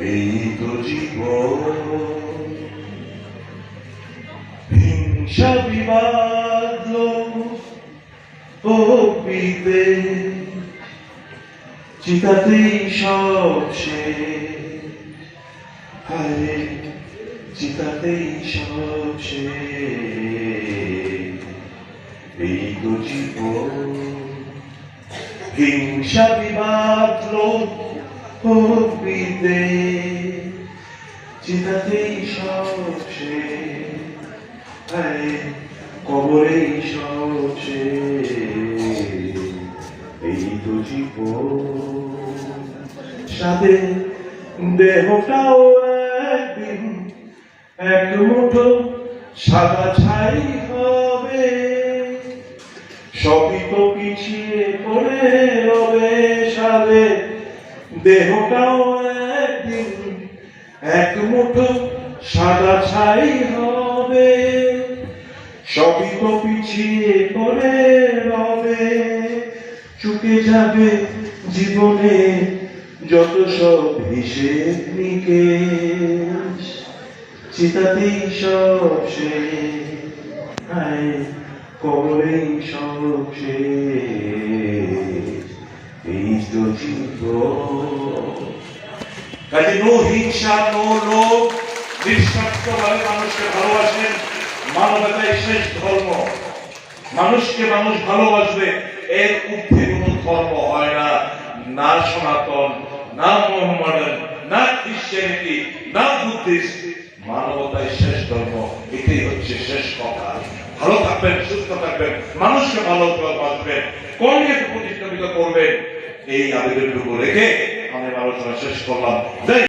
এই তো জীবন। হিংসা বিবাদ ও বিদ্বেষ চিতাতেই সব শেষ। আরে, চিতাতেই সব শেষ। এই তো জীবন। হিংসা বিবাদ লোক বিদ্বেষ চিতাতেই সব আরে, কবরেই সব এই তো জীবন। সাথে দেহটাও একদিন, এক মুঠো সাদা ছাই হবে। সবই তো পিছিয়ে পড়ে রবে সাথে দেহটাও একদিন এক মুঠো সাদা ছাই হবে। সবই তো পিছিয়ে পড়ে রবে। চুকে যাবে জীবনে যত সব হিসেব নিকেশ। চিতাতেই সব হায় কবরেই সব শেষ। এই তো জীবন। কাজে নো হিংসা, নো লোভ নিঃস্বার্থভাবে মানুষকে ভালোবাসেন। মানবতাই শেষ ধর্ম। মানুষকে মানুষ ভালোবাসবে, এর ঊর্ধ্বে কোনো ধর্ম হয় না। না সনাতন, না মোহাম্মদন না খ্রিস্টানিটি, না বুদ্ধিস্ট। মানবতাই শেষ ধর্ম, এটাই হচ্ছে শেষ কথা। ভালো থাকবেন, সুস্থ থাকবেন, মানুষকে ভালো বাসবেন, কর্মকে প্রতিষ্ঠিত করবেন। এই আবেদনটুকু রেখে আমি আলোচনা শেষ করলাম।